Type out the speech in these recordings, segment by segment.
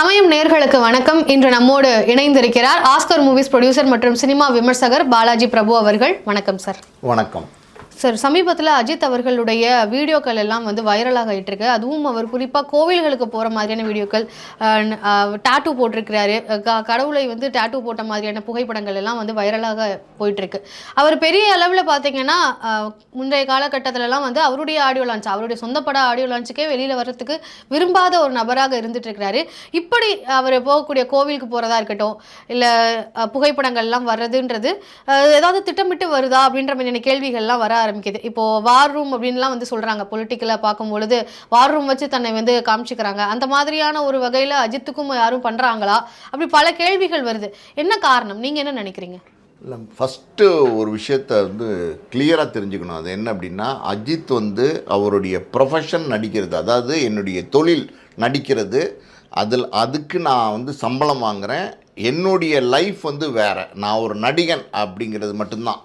சமயம் நேர்களுக்கு வணக்கம். இன்று நம்மோடு இணைந்திருக்கிறார் ஆஸ்கர் மூவிஸ் ப்ரொடியூசர் மற்றும் சினிமா விமர்சகர் பாலாஜி பிரபு அவர்கள். வணக்கம் சார் வணக்கம். சார் சமீபத்தில் அஜித் அவர்களுடைய வீடியோக்கள் எல்லாம் வந்து வைரலாக ஆயிட்டு இருக்கு அதுவும் அவர் குறிப்பாக கோவில்களுக்கு போகிற மாதிரியான வீடியோக்கள் டாட்டூ போட்டிருக்கிறாரு. க- கடவுளை வந்து டாட்டூ போட்ட மாதிரியான புகைப்படங்கள் எல்லாம் வந்து வைரலாக போயிட்டுருக்கு. அவர் பெரிய அளவில் பார்த்தீங்கன்னா முந்தைய காலகட்டத்திலலாம் வந்து அவருடைய ஆடியோ லான்ச் அவருடைய சொந்தப்பட ஆடியோ லான்ச்சுக்கே வெளியில் வர்றதுக்கு விரும்பாத ஒரு நபராக இருந்துட்டு இருக்கிறாரு இப்படி அவர் போகக்கூடிய கோவிலுக்கு போகிறதா இருக்கட்டும் இல்லை புகைப்படங்கள்லாம் வர்றதுன்றது ஏதாவது திட்டமிட்டு வருதா அப்படின்ற மாதிரியான கேள்விகள்லாம் வர ஆரம்பிக்குது. இப்போ வார் ரூம் அப்படின்லாம் வந்து சொல்றாங்க. பொலிட்டிக்கலாக பார்க்கும் பொழுது வார் ரூம் வச்சு தன்னை வந்து காமிச்சிக்கிறாங்க. அந்த மாதிரியான ஒரு வகையில் அஜித்துக்கும் யாரும் பண்றாங்களா? அப்படி பல கேள்விகள் வருது. என்ன காரணம்? நீங்க என்ன நினைக்கிறீங்க? இல்லை ஃபஸ்ட்டு ஒரு விஷயத்த வந்து கிளியராக தெரிஞ்சுக்கணும். அது என்ன அப்படின்னா அஜித் வந்து அவருடைய ப்ரொஃபஷன் நடிக்கிறது அதாவது என்னுடைய தொழில் நடிக்கிறது. அதில் அதுக்கு நான் வந்து சம்பளம் வாங்குகிறேன் என்னுடைய லைஃப் வந்து வேறு. நான் ஒரு நடிகன் அப்படிங்கிறது மட்டும்தான்.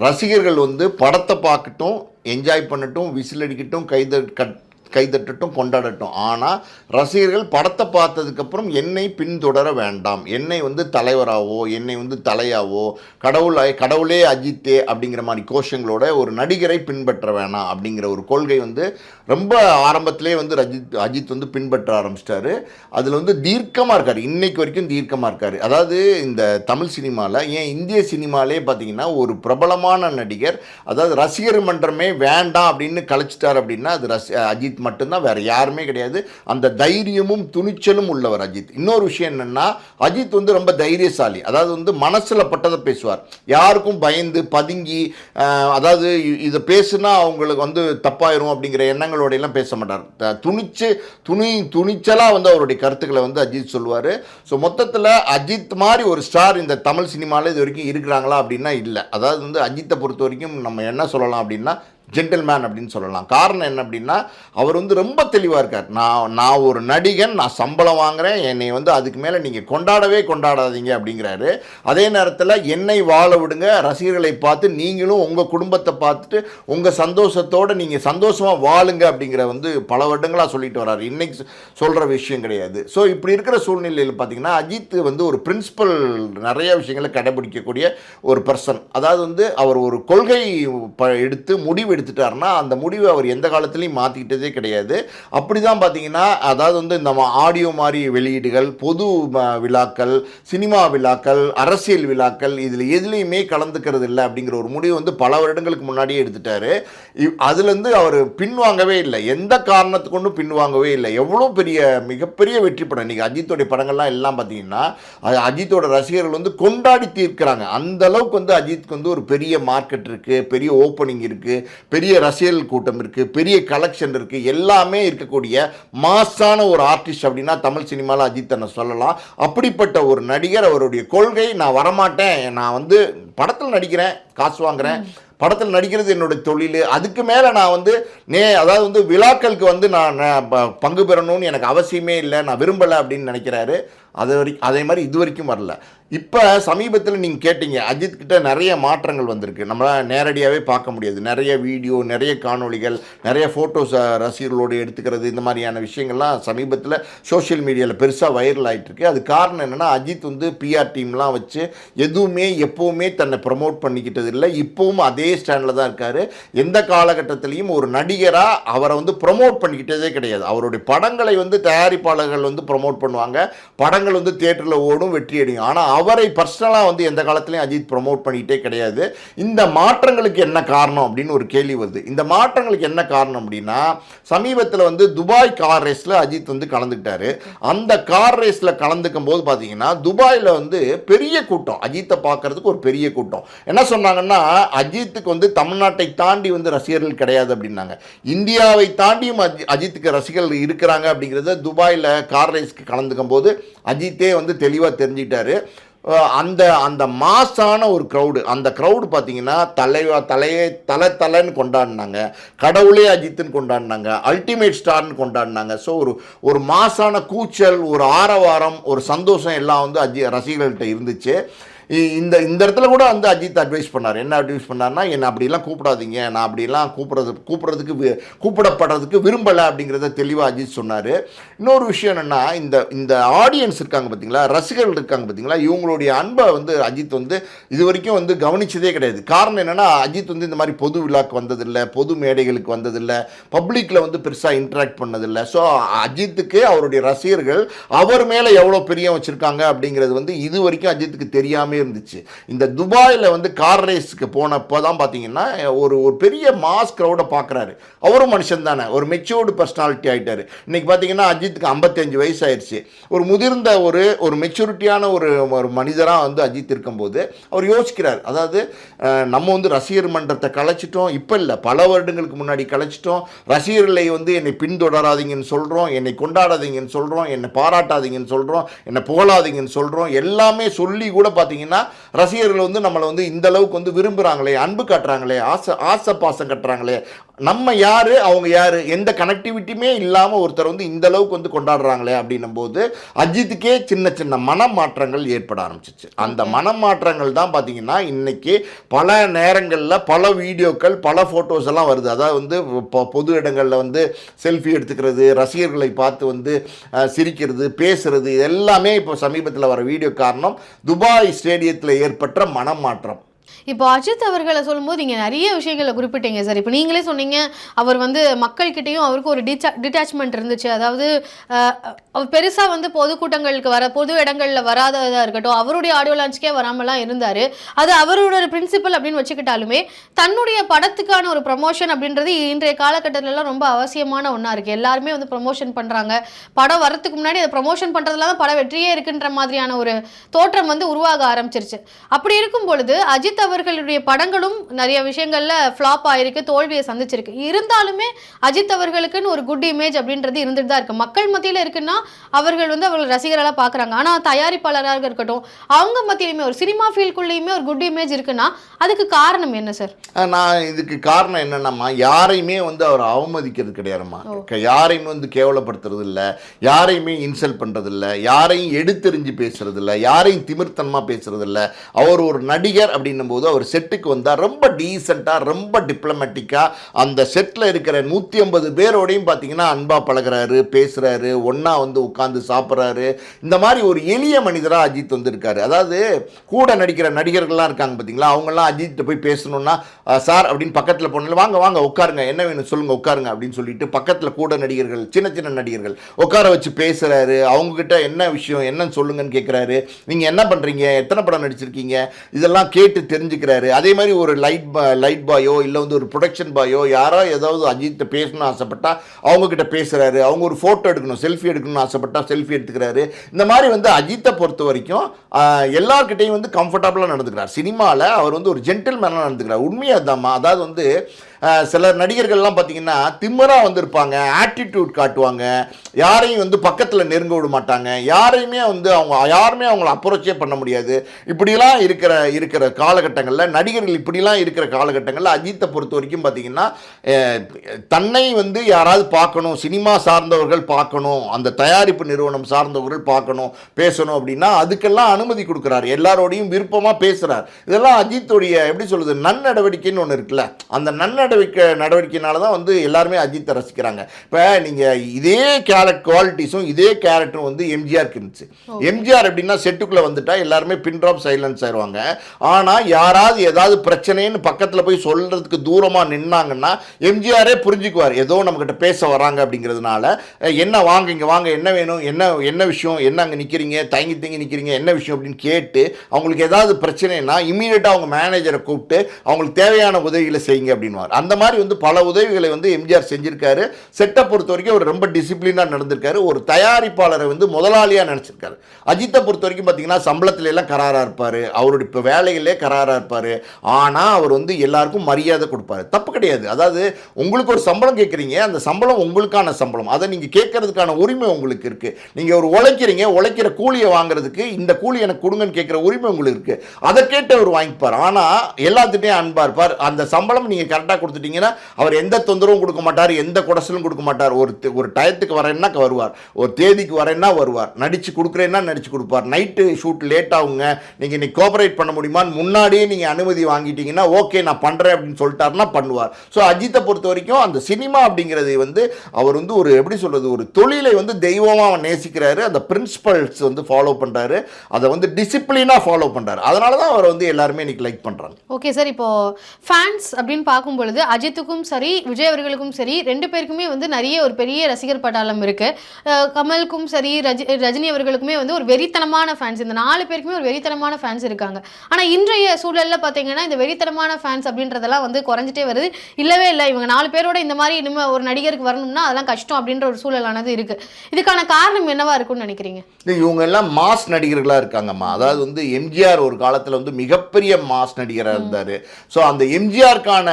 ரசிகர்கள் வந்து படத்தை பார்க்கட்டும் என்ஜாய் பண்ணட்டும் விசில் அடிக்கட்டும் கைத கட் கைதட்டட்டும் கொண்டாடட்டும். ஆனால் ரசிகர்கள் படத்தை பார்த்ததுக்கப்புறம் என்னை பின்தொடர வேண்டாம். என்னை வந்து தலைவராகவோ என்னை வந்து தலையாவோ கடவுளை கடவுளே அஜித்தே அப்படிங்கிற மாதிரி கோஷங்களோட ஒரு நடிகரை பின்பற்ற வேணாம் அப்படிங்கிற ஒரு கொள்கை வந்து ரொம்ப ஆரம்பத்திலே வந்து ரஜித் அஜித் வந்து பின்பற்ற ஆரம்பிச்சிட்டாரு. அதில் வந்து தீர்க்கமாக இருக்கார். இன்னைக்கு வரைக்கும் தீர்க்கமாக இருக்கார். அதாவது இந்த தமிழ் சினிமாவில் ஏன் இந்திய சினிமாலே பார்த்தீங்கன்னா ஒரு பிரபலமான நடிகர் அதாவது ரசிகர் மன்றமே வேண்டாம் அப்படின்னு கழிச்சிட்டார் அப்படின்னா அது ரசி அஜித் மட்டும்தான் வேறு யாருமே கிடையாது. அந்த தைரியமும் துணிச்சலும் உள்ளவர் அஜித். இன்னொரு விஷயம் என்னென்னா அஜித் வந்து ரொம்ப தைரியசாலி. அதாவது வந்து மனசில் பட்டதை பேசுவார். யாருக்கும் பயந்து பதுங்கி அதாவது இதை பேசுனா அவங்களுக்கு வந்து தப்பாயிரும் அப்படிங்கிற எண்ணங்களோடையெல்லாம் பேச மாட்டார். த- துணிச்சு துணி துணிச்சலாக வந்து அவருடைய கருத்துக்களை வந்து அஜித் சொல்லுவார். ஸோ மொத்தத்தில் அஜித் மாதிரி ஒரு ஸ்டார் இந்த தமிழ் சினிமாவில் இது வரைக்கும் இருக்கிறாங்களா அப்படின்னா இல்லை. அதாவது வந்து அஜித்தை பொறுத்த வரைக்கும் நம்ம என்ன சொல்லலாம் அப்படின்னா ஜென்டில்மேன் அப்படின்னு சொல்லலாம். காரணம் என்ன அப்படின்னா அவர் வந்து ரொம்ப தெளிவாக இருக்கார். நான் நான் ஒரு நடிகன் நான் சம்பளம் வாங்குகிறேன் என்னை வந்து அதுக்கு மேலே நீங்கள் கொண்டாடவே கொண்டாடாதீங்க அப்படிங்கிறாரு. அதே நேரத்தில் என்னை வாழ விடுங்க ரசிகர்களை பார்த்து நீங்களும் உங்கள் குடும்பத்தை பார்த்துட்டு உங்கள் சந்தோஷத்தோடு நீங்கள் சந்தோஷமாக வாழுங்க அப்படிங்கிற வந்து பல வருடங்களாக சொல்லிட்டு வர்றாரு. இன்றைக்கி சொல்கிற விஷயம் கிடையாது. ஸோ இப்படி இருக்கிற சூழ்நிலையில் பார்த்தீங்கன்னா அஜித் வந்து ஒரு பிரின்சிபல் நிறைய விஷயங்களை கடைபிடிக்கக்கூடிய ஒரு பர்சன் அதாவது வந்து அவர் ஒரு கொள்கை ப எடுத்து முடிவு எடுத்துட்டாருன்னா அந்த முடிவை அவர் எந்த காலத்துலையும் மாற்றிக்கிட்டதே கிடையாது. அப்படி தான் பார்த்தீங்கன்னா அதாவது வந்து இந்த ஆடியோ மாதிரி வெளியீடுகள் பொது விழாக்கள் சினிமா விழாக்கள் அரசியல் விழாக்கள் இதில் எதுலேயுமே கலந்துக்கிறது இல்லை அப்படிங்கிற ஒரு முடிவு வந்து பல வருடங்களுக்கு முன்னாடியே எடுத்துட்டாரு. இவ்- அதுலேருந்து அவர் பின்வாங்கவே இல்லை. எந்த காரணத்து கொண்டும் பின்வாங்கவே இல்லை. எவ்வளோ பெரிய மிகப்பெரிய வெற்றி படம். இன்றைக்கி அஜித்தோடைய படங்கள்லாம் எல்லாம் பார்த்தீங்கன்னா அஜித்தோட ரசிகர்கள் வந்து கொண்டாடி தீர்க்கிறாங்க. அந்த அளவுக்கு வந்து அஜித்துக்கு வந்து ஒரு பெரிய மார்க்கெட் இருக்குது பெரிய ஓப்பனிங் இருக்குது பெரிய ரசிகர்கள் கூட்டம் இருக்குது பெரிய கலெக்ஷன் இருக்குது எல்லாமே இருக்கக்கூடிய மாஸான ஒரு ஆர்டிஸ்ட் அப்படின்னா தமிழ் சினிமாவில் அஜித் நான் சொல்லலாம். அப்படிப்பட்ட ஒரு நடிகர் அவருடைய கொள்கை நான் வரமாட்டேன் நான் வந்து படத்தில் நடிக்கிறேன் காசு வாங்குறேன். படத்தில் நடிக்கிறது என்னோட தொழில். அதுக்கு மேலே நான் வந்து நே அதாவது வந்து விழாக்களுக்கு வந்து நான் பங்கு பெறணும்னு எனக்கு அவசியமே இல்லை நான் விரும்பலை அப்படின்னு நினைக்கிறாரு. அது வரைக்கும் அதே மாதிரி இது வரைக்கும் வரல. இப்போ சமீபத்தில் நீங்கள் கேட்டீங்க அஜித் கிட்ட நிறைய மாற்றங்கள் வந்திருக்கு. நம்மளால் நேரடியாகவே பார்க்க முடியாது. நிறைய வீடியோ நிறைய காணொளிகள் நிறைய ஃபோட்டோஸ் ரசிகர்களோடு எடுத்துக்கிறது இந்த மாதிரியான விஷயங்கள்லாம் சமீபத்தில் சோஷியல் மீடியாவில் பெருசாக வைரல் ஆகிட்டுருக்கு அது காரணம் என்னென்னா அஜித் வந்து பிஆர் டீம்லாம் வச்சு எதுவுமே எப்போவுமே தன்னை ப்ரமோட் பண்ணிக்கிட்டது இல்லை. இப்போவும் அதே ஸ்டாண்டில் தான் இருக்கார். எந்த காலகட்டத்திலையும் ஒரு நடிகராக அவரை வந்து ப்ரமோட் பண்ணிக்கிட்டதே கிடையாது. அவருடைய படங்களை வந்து தயாரிப்பாளர்கள் வந்து ப்ரமோட் பண்ணுவாங்க. படங்கள் வந்து தியேட்டரில் ஓடும் வெற்றி அடையும். ஆனால் அவரை பர்சனலாக வந்து எந்த காலத்துலையும் அஜித் ப்ரொமோட் பண்ணிகிட்டே கிடையாது. இந்த மாற்றங்களுக்கு என்ன காரணம் அப்படின்னு ஒரு கேள்வி வருது. இந்த மாற்றங்களுக்கு என்ன காரணம் அப்படின்னா சமீபத்தில் வந்து துபாய் கார் ரேஸில் அஜித் வந்து கலந்துக்கிட்டாரு. அந்த கார் ரேஸில் கலந்துக்கும் போது பார்த்தீங்கன்னா துபாயில் வந்து பெரிய கூட்டம். அஜித்தை பார்க்கறதுக்கு ஒரு பெரிய கூட்டம். என்ன சொன்னாங்கன்னா அஜித்துக்கு வந்து தமிழ்நாட்டை தாண்டி வந்து ரசிகர்கள் கிடையாது அப்படின்னாங்க. இந்தியாவை தாண்டியும் அஜி- அஜித்துக்கு ரசிகர்கள் இருக்கிறாங்க அப்படிங்கிறத துபாயில் கார் ரேஸ்க்கு கலந்துக்கும் போது அஜித்தே வந்து தெளிவாக தெரிஞ்சுக்கிட்டாரு. அந்த அந்த மாசான ஒரு க்ரௌடு அந்த க்ரௌடு பார்த்தீங்கன்னா தலைவா தலையே தலை தலைன்னு கொண்டாடினாங்க. கடவுளே அஜித்துன்னு கொண்டாடினாங்க. அல்டிமேட் ஸ்டார்னு கொண்டாடினாங்க. ஸோ ஒரு ஒரு மாசான கூச்சல் ஒரு ஆரவாரம் ஒரு சந்தோஷம் எல்லாம் வந்து அஜி ரசிகர்கள்ட்ட இருந்துச்சு. இந்த இந்த இடத்துல கூட வந்து அஜித் அட்வைஸ் பண்ணார். என்ன அட்வைஸ் பண்ணார்னா என்னை அப்படிலாம் கூப்பிடாதீங்க. நான் அப்படிலாம் கூப்பிட்றது கூப்பிட்றதுக்கு கூப்பிடப்படுறதுக்கு விரும்பலை அப்படிங்கிறத தெளிவாக அஜித் சொன்னார். இன்னொரு விஷயம் என்னென்னா இந்த இந்த ஆடியன்ஸ் இருக்காங்க பார்த்தீங்களா ரசிகர்கள் இருக்காங்க பார்த்தீங்களா இவங்களுடைய அன்பை வந்து அஜித் வந்து இது வரைக்கும் வந்து கவனிச்சதே கிடையாது. காரணம் என்னென்னா அஜித் வந்து இந்த மாதிரி பொது விழாக்கு வந்ததில்லை பொது மேடைகளுக்கு வந்ததில்லை பப்ளிக்கில் வந்து பெருசாக இன்ட்ராக்ட் பண்ணதில்லை. ஸோ அஜித்துக்கு அவருடைய ரசிகர்கள் அவர் மேலே எவ்வளோ பிரியம் வச்சுருக்காங்க அப்படிங்கிறது வந்து இது வரைக்கும் அஜித்துக்கு தெரியாமல் இருந்துச்சு. இந்த துபாயில் வந்து கார் ரேஸுக்கு போனப்போ தான் பார்த்தீங்கன்னா ஒரு ஒரு பெரிய மாஸ் க்ரௌடை பார்க்குறாரு அவரும் மனுஷன் தானே. ஒரு மெச்சூர்டு பர்சனாலிட்டி ஆகிட்டார் இன்றைக்கி பார்த்தீங்கன்னா அஜித்துக்கு 55 வயசு ஆயிடுச்சு ஒரு முதிர்ந்த ஒரு ஒரு மெச்சூரிட்டியான ஒரு ஒரு மனிதராக வந்து அஜித் இருக்கும்போது அவர் யோசிக்கிறார். அதாவது நம்ம வந்து ரசிகர் மன்றத்தை கலைச்சிட்டோம். இப்போ இல்லை. பல வருடங்களுக்கு முன்னாடி கலைச்சிட்டோம். ரசிகர்களை வந்து என்னை பின்தொடராதீங்கன்னு சொல்கிறோம் என்னை கொண்டாடாதீங்கன்னு சொல்கிறோம் என்னை பாராட்டாதீங்கன்னு சொல்கிறோம் என்னை புகழாதீங்கன்னு சொல்கிறோம் எல்லாமே சொல்லி கூட பார்த்தீங்கன்னா ரசிகர்கள் வந்து நம்மளை வந்து இந்த அளவுக்கு வந்து விரும்புகிறாங்களே அன்பு காட்டுறாங்களே ஆசை ஆசை பாசம் கட்டுறாங்களே நம்ம யார் அவங்க யார் எந்த கனெக்டிவிட்டியுமே இல்லாமல் ஒருத்தர் வந்து இந்த அளவுக்கு வந்து கொண்டாடுறாங்களே அப்படின்னும் போது அஜித்துக்கே சின்ன சின்ன மனமாற்றங்கள் ஏற்பட ஆரம்பிச்சிச்சு. அந்த மனமாற்றங்கள் தான் பார்த்தீங்கன்னா இன்னைக்கு பல நேரங்களில் பல வீடியோக்கள் பல ஃபோட்டோஸ் எல்லாம் வருது. அதாவது வந்து பொது இடங்களில் வந்து செல்ஃபி எடுத்துக்கிறது ரசிகர்களை பார்த்து வந்து சிரிக்கிறது பேசுறது இது எல்லாமே இப்போ சமீபத்தில் வர வீடியோ காரணம் துபாய் ஸ்டேடியத்தில் ஏற்பட்ட மனமாற்றம். இப்போ அஜித் அவர்களை சொல்லும்போது நீங்கள் நிறைய விஷயங்களை குறிப்பிட்டீங்க சார். இப்போ நீங்களே சொன்னீங்க அவர் வந்து மக்கள்கிட்டையும் அவருக்கு ஒரு டிச்சா டிட்டாச்மெண்ட் இருந்துச்சு. அதாவது அவர் பெருசாக வந்து பொதுக்கூட்டங்களுக்கு வர பொது இடங்களில் வராததாக இருக்கட்டும் அவருடைய ஆடியோ லான்ச்சுக்கே வராமலாம் இருந்தார். அது அவரோட ஒரு பிரின்சிபல் அப்படின்னு வச்சுக்கிட்டாலுமே தன்னுடைய படத்துக்கான ஒரு ப்ரமோஷன் அப்படின்றது இன்றைய காலகட்டத்திலலாம் ரொம்ப அவசியமான ஒன்றா இருக்குது எல்லாருமே வந்து ப்ரமோஷன் பண்ணுறாங்க படம் வரத்துக்கு முன்னாடி அதை ப்ரமோஷன் பண்ணுறதுல தான் படம் வெற்றியே இருக்குன்ற மாதிரியான ஒரு தோற்றம் வந்து உருவாக ஆரம்பிச்சிருச்சு. அப்படி இருக்கும் பொழுது அஜித் அவர் அவர்களுடைய படங்களும் நிறைய விஷயங்கள்ல ஃப்ளாப் ஆயிருக்கு தோல்வியை சந்திச்சிருக்கு. இருந்தாலுமே அஜித் அவர்களுக்குன்னு ஒரு குட் இமேஜ் அப்படின்றது இருந்துட்டு தான் இருக்கு. மக்கள் மத்தியில் இருக்குன்னா அவர்கள் வந்து அவர்கள் ரசிகர்களாக பார்க்குறாங்க ஆனால் தயாரிப்பாளராக இருக்கட்டும் அவங்க மத்தியிலுமே ஒரு சினிமா ஃபீல்டுக்குள்ளேயுமே ஒரு குட் இமேஜ் இருக்குன்னா அதுக்கு காரணம் என்ன சார் நான் இதுக்கு காரணம் என்னென்னம்மா? யாரையுமே வந்து அவர் அவமதிக்கிறது கிடையாதும்மா. யாரையுமே வந்து கேவலப்படுத்துறது இல்லை யாரையுமே இன்சல்ட் பண்ணுறது இல்லை யாரையும் எடுத்தெறிஞ்சு பேசுறது இல்லை யாரையும் திமிர்த்தனமாக பேசுறது இல்லை அவர் ஒரு நடிகர் அப்படின்னும் போது அவர் செட்டுக்கு வந்தால் ரொம்ப டீசெண்டாக ரொம்ப டிப்ளமேட்டிக்காக அந்த செட்டில் இருக்கிற நூற்றி ஐம்பது பேரோடையும் பார்த்தீங்கன்னா அன்பாக பழகுறாரு பேசுகிறாரு ஒன்றா வந்து உட்காந்து சாப்பிட்றாரு. இந்த மாதிரி ஒரு எளிய மனிதராக அஜித் வந்திருக்காரு. அதாவது கூட நடிக்கிற நடிகர்கள்லாம் இருக்காங்க பார்த்தீங்களா அவங்கெல்லாம் அஜித்தை போய் பேசணுன்னா சார் அப்படின்னு பக்கத்தில் போனால வாங்க வாங்க உட்காருங்க என்ன வேணும் சொல்லுங்கள் உட்காருங்க அப்படின்னு சொல்லிட்டு பக்கத்தில் கூட நடிகர்கள் சின்ன சின்ன நடிகர்கள் உட்கார வச்சு பேசுகிறாரு அவங்கக்கிட்ட என்ன விஷயம் என்னன்னு சொல்லுங்கன்னு கேட்குறாரு நீங்கள் என்ன பண்ணுறீங்க எத்தனை படம் நடிச்சிருக்கீங்க? இதெல்லாம் கேட்டு தெரிஞ்சு தெரிஞ்சுக்கிறாரு அதே மாதிரி ஒரு லைட் லைட் பாயோ இல்லை வந்து ஒரு ப்ரொடக்ஷன் பாயோ யாரோ ஏதாவது அஜித்தை பேசணும்னு ஆசைப்பட்டா அவங்க கிட்ட பேசுகிறாரு அவங்க ஒரு ஃபோட்டோ எடுக்கணும் செல்ஃபி எடுக்கணும்னு ஆசைப்பட்டா செல்ஃபி எடுத்துக்கிறாரு. இந்த மாதிரி வந்து அஜித்தை பொறுத்த வரைக்கும் எல்லார்கிட்டையும் வந்து கம்ஃபர்டபுளாக நடந்துக்கிறார். சினிமாவில் அவர் வந்து ஒரு ஜென்டில்மேனாக நடந்துக்கிறார். உண்மையாக தாம்மா அதாவது வந்து சில நடிகர்கள்லாம் பார்த்தீங்கன்னா திம்மராக வந்திருப்பாங்க ஆட்டிடியூட் காட்டுவாங்க. யாரையும் வந்து பக்கத்தில் நெருங்க விட மாட்டாங்க. யாரையுமே வந்து அவங்க யாருமே அவங்கள அப்ரோச்சே பண்ண முடியாது. இப்படிலாம் இருக்கிற இருக்கிற காலகட்டங்களில் நடிகர்கள் இப்படிலாம் இருக்கிற காலகட்டங்களில் அஜித்தை பொறுத்த வரைக்கும் பார்த்தீங்கன்னா தன்னை வந்து யாராவது பார்க்கணும் சினிமா சார்ந்தவர்கள் பார்க்கணும் அந்த தயாரிப்பு நிறுவனம் சார்ந்தவர்கள் பார்க்கணும் பேசணும் அப்படின்னா அதுக்கெல்லாம் அனுமதி கொடுக்குறாரு. எல்லாரோடையும் விருப்பமாக பேசுகிறார் இதெல்லாம் அஜித்துடைய எப்படி சொல்கிறது நன்னடவடிக்கைன்னு ஒன்று இருக்குல்ல. அந்த நன்னடவடிக்கை நடவடிக்கையினால தான் வந்து எல்லாருமே அஜித்தை ரசிக்கிறாங்க. இப்போ நீங்கள் இதே கேரக்ட் குவாலிட்டிஸும் இதே கேரக்டரும் வந்து எம்ஜிஆருக்கு இருந்துச்சு. எம்ஜிஆர் எப்படின்னா செட்டுக்குள்ளே வந்துட்டா எல்லாருமே பின் ட்ராப் சைலன்ஸ் ஆயிடுவாங்க ஆனால் யாராவது ஏதாவது பிரச்சனைன்னு பக்கத்தில் போய் சொல்கிறதுக்கு தூரமாக நின்னாங்கன்னா எம்ஜிஆரே புரிஞ்சுக்குவார். ஏதோ நம்மக்கிட்ட பேச வராங்க அப்படிங்கிறதுனால என்ன வாங்க இங்கே வாங்க என்ன வேணும் என்ன என்ன விஷயம் என்ன அங்கே நிற்கிறீங்க தயங்கி தயங்கி நிற்கிறீங்க என்ன விஷயம்? அப்படின்னு கேட்டு அவங்களுக்கு ஏதாவது பிரச்சனைனா இமீடியட்டாக அவங்க மேனேஜரை கூப்பிட்டு அவங்களுக்கு தேவையான உதவிகளை செய்யுங்க அப்படின்வார் அந்த மாதிரி வந்து பல உதவிகளை வந்து எம்ஜிஆர் செஞ்சிருக்காரு. செட்டை பொறுத்த வரைக்கும் அவர் ரொம்ப டிசிப்ளினாக நடந்திருக்காரு. ஒரு தயாரிப்பாளரை வந்து முதலாளியாக நினச்சிருக்காரு. அஜித்தை பொறுத்த வரைக்கும் பார்த்தீங்கன்னா சம்பளத்துலலாம் கராராக இருப்பார். அவருடைய இப்போ வேலைகளே கராராக இருப்பார். ஆனால் அவர் வந்து எல்லாருக்கும் மரியாதை கொடுப்பாரு. தப்பு கிடையாது. அதாவது உங்களுக்கு ஒரு சம்பளம் கேட்குறீங்க அந்த சம்பளம் உங்களுக்கான சம்பளம். அதை நீங்கள் கேட்கறதுக்கான உரிமை உங்களுக்கு இருக்குது நீங்கள் ஒரு உழைக்கிறீங்க. உழைக்கிற கூலியை வாங்குறதுக்கு இந்த கூலி எனக்கு கொடுங்கன்னு கேட்குற உரிமை உங்களுக்கு இருக்குது அதை கேட்டு அவர் வாங்கிப்பார். ஆனால் எல்லாத்துட்டையும் அன்பா இருப்பார். அந்த சம்பளம் நீங்கள் கரெக்டாக கொடுத்துட்டீங்கன்னா அவர் எந்த தொந்தரவும் கொடுக்க மாட்டார் எந்த குடசலும் கொடுக்க மாட்டார். ஒரு ஒரு டயத்துக்கு வரேன்னா வருவார். ஒரு தேதிக்கு வரேன்னா வருவார். நடிச்சு கொடுக்குறேன்னா நடிச்சு கொடுப்பார். நைட்டு ஷூட் லேட் ஆகுங்க. நீங்கள் இன்னைக்கு கோஆபரேட் பண்ண முடியுமான்னு முன்னாடியே நீங்கள் அனுமதி வாங்கிட்டீங்கன்னா ஓகே நான் பண்ணுறேன் அப்படின்னு சொல்லிட்டாருன்னா பண்ணுவார். ஸோ அஜித்தை பொறுத்த வரைக்கும் அந்த சினிமா அப்படிங்கிறது வந்து அவர் வந்து ஒரு எப்படி சொல்றது ஒரு தொழிலை வந்து தெய்வமாக அவன் நேசிக்கிறாரு. அந்த பிரின்சிபல்ஸ் வந்து ஃபாலோ பண்ணுறாரு அதை வந்து டிசிப்ளினாக ஃபாலோ பண்ணுறாரு அதனால தான் அவர் வந்து எல்லாருமே இன்னைக்கு லைக் பண்ணுறாங்க ஓகே சார் இப்போ ஃபேன்ஸ் அப்படின்னு பார்க்கும் பொழுது அஜித்துக்கும் சரி விஜய் அவர்களுக்கும் சரி ரெண்டு பேருக்குமே வந்து நிறைய ஒரு பெரிய ரசிகர் பட்டாளம் இருக்கு. அஹ் கமலுக்கும் சரி ரஜி ரஜினி அவர்களுக்குமே வந்து ஒரு வெறித்தனமான ஃபேன்ஸ் இந்த நாலு பேருக்குமே ஒரு வெறித்தனமான ஃபேன்ஸ் இருக்காங்க. ஆனா இன்றைய சூழல்ல பாத்தீங்கன்னா இந்த வெறித்தனமான ஃபேன்ஸ் அப்படின்றதெல்லாம் வந்து குறைஞ்சிட்டே வருது. இல்லவே இல்லை. இவங்க நாலு பேரோட இந்த மாதிரி இனிமே ஒரு நடிகருக்கு வரணும்னா அதெல்லாம் கஷ்டம் அப்படின்ற ஒரு சூழலானது இருக்கு. இதுக்கான காரணம் என்னவா இருக்கும்னு நினைக்கிறீங்க? இவங்க எல்லாம் மாஸ் நடிகர்களாக இருக்காங்கம்மா. அதாவது வந்து எம்ஜிஆர் ஒரு காலத்தில் வந்து மிகப்பெரிய மாஸ் நடிகராக இருந்தார். ஸோ அந்த எம்ஜிஆருக்கான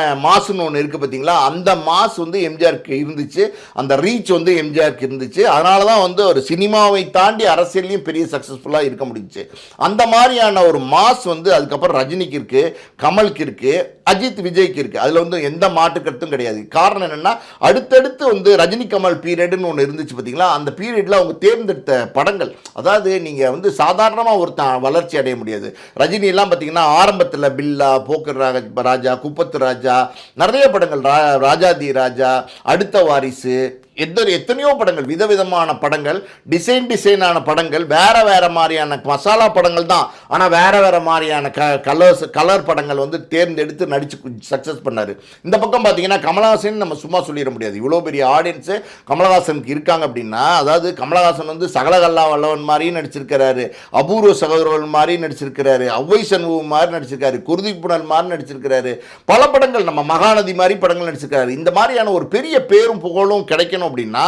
மாஸ்ன்னு ஒன்று இருக்குது பார்த்தீங்களா அந்த மாஸ் வந்து எம்ஜிஆருக்கு இருந்துச்சு. அந்த ரீச் வந்து எம்ஜிஆருக்கு இருந்துச்சு. அதனால தான் வந்து ஒரு சினிமாவை தாண்டி அரசியல்லையும் பெரிய சக்ஸஸ்ஃபுல்லாக இருக்க முடிஞ்சுச்சு. அந்த மாதிரியான ஒரு மாஸ் வந்து அதுக்கப்புறம் ரஜினிக்கு இருக்குது கமலுக்கு இருக்குது அஜித் விஜய்க்கு இருக்குது அதில் வந்து எந்த மாட்டுக்கருத்தும் கிடையாது. காரணம் என்னென்னா அடுத்தடுத்து வந்து ரஜினி கமல் பீரியடுன்னு ஒன்று இருந்துச்சு பார்த்தீங்களா அந்த பீரியடில் அவங்க தேர்ந்தெடுத்த படங்கள் அதாவது நீங்கள் வந்து சாதாரணமாக ஒருத்தன் வளர்ச்சி அடைய முடியாது. ரஜினி எல்லாம் பார்த்தீங்கன்னா ஆரம்பத்தில் பில்லா போக்கர் ராஜ ராஜா குப்பத்து ராஜா நிறைய படங்கள் ரா ராஜாதி ராஜா அடுத்த வாரிசு எந்த எத்தனையோ படங்கள் விதவிதமான படங்கள் டிசைன் டிசைனான படங்கள் வேறு வேறு மாதிரியான மசாலா படங்கள் தான். ஆனால் வேறு வேறு மாதிரியான க கலர்ஸ் கலர் படங்கள் வந்து தேர்ந்தெடுத்து நடித்து சக்ஸஸ் பண்ணார். இந்த பக்கம் பார்த்தீங்கன்னா கமலஹாசன் நம்ம சும்மா சொல்லிட முடியாது. இவ்வளோ பெரிய ஆடியன்ஸு கமலஹாசனுக்கு இருக்காங்க அப்படின்னா அதாவது கமலஹாசன் வந்து சகலகல்லா வல்லவன் மாதிரியும் நடிச்சிருக்கிறாரு. அபூர்வ சகோதரன் மாதிரியும் நடிச்சிருக்கிறாரு. அவ்வை சண்முகம் மாதிரி நடிச்சிருக்காரு. குருதி புனல் மாதிரி நடிச்சிருக்கிறாரு. பல படங்கள் நம்ம மகாநதி மாதிரி படங்கள் நடிச்சிருக்காரு இந்த மாதிரியான ஒரு பெரிய பேரும் புகழும் கிடைக்கணும் அப்படின்னா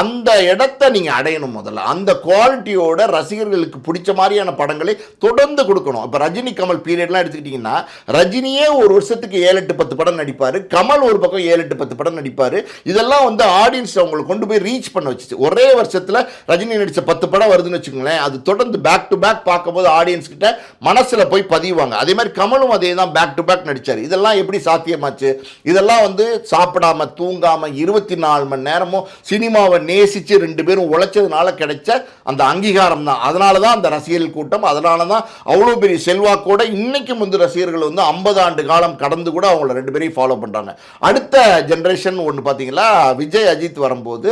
அந்த இடத்த நீங்கள் அடையணும் முதல்ல. அந்த குவாலிட்டியோட ரசிகர்களுக்கு பிடிச்ச மாதிரியான படங்களை தொடர்ந்து கொடுக்கணும். இப்போ ரஜினி கமல் பீரியட்லாம் எடுத்துக்கிட்டிங்கன்னா ரஜினியே ஒரு வருஷத்துக்கு ஏழு எட்டு பத்து படம் நடிப்பார். கமல் ஒரு பக்கம் ஏழு எட்டு பத்து படம் நடிப்பார். இதெல்லாம் வந்து ஆடியன்ஸ் அவங்களை கொண்டு போய் ரீச் பண்ண வச்சுச்சு. ஒரே வருஷத்தில் ரஜினி நடித்த பத்து படம் வருதுன்னு வச்சுக்கோங்களேன் அது தொடர்ந்து பேக் டு பேக் பார்க்கும்போது ஆடியன்ஸ் கிட்ட மனசில் போய் பதிவாங்க. அதே மாதிரி கமலும் அதே தான் பேக் டு பேக் நடித்தார் இதெல்லாம் எப்படி சாத்தியமாச்சு? இதெல்லாம் வந்து சாப்பிடாம தூங்காம இருபத்தி நாலு மணி நேரமும் சினிமாவை நேசித்து ரெண்டு பேரும் உழைச்சதுனால கிடைச்ச அந்த அங்கீகாரம் தான். அதனால தான் அந்த ரசிகர்கள் கூட்டம். அதனால தான் அவ்வளோ பெரிய செல்வாக்கோட இன்னைக்கும் வந்து ரசிகர்கள் வந்து ஐம்பது ஆண்டு காலம் கடந்து கூட அவங்கள ரெண்டு பேரையும் ஃபாலோ பண்ணுறாங்க அடுத்த ஜென்ரேஷன் ஒன்று பார்த்தீங்களா விஜய் அஜித் வரும்போது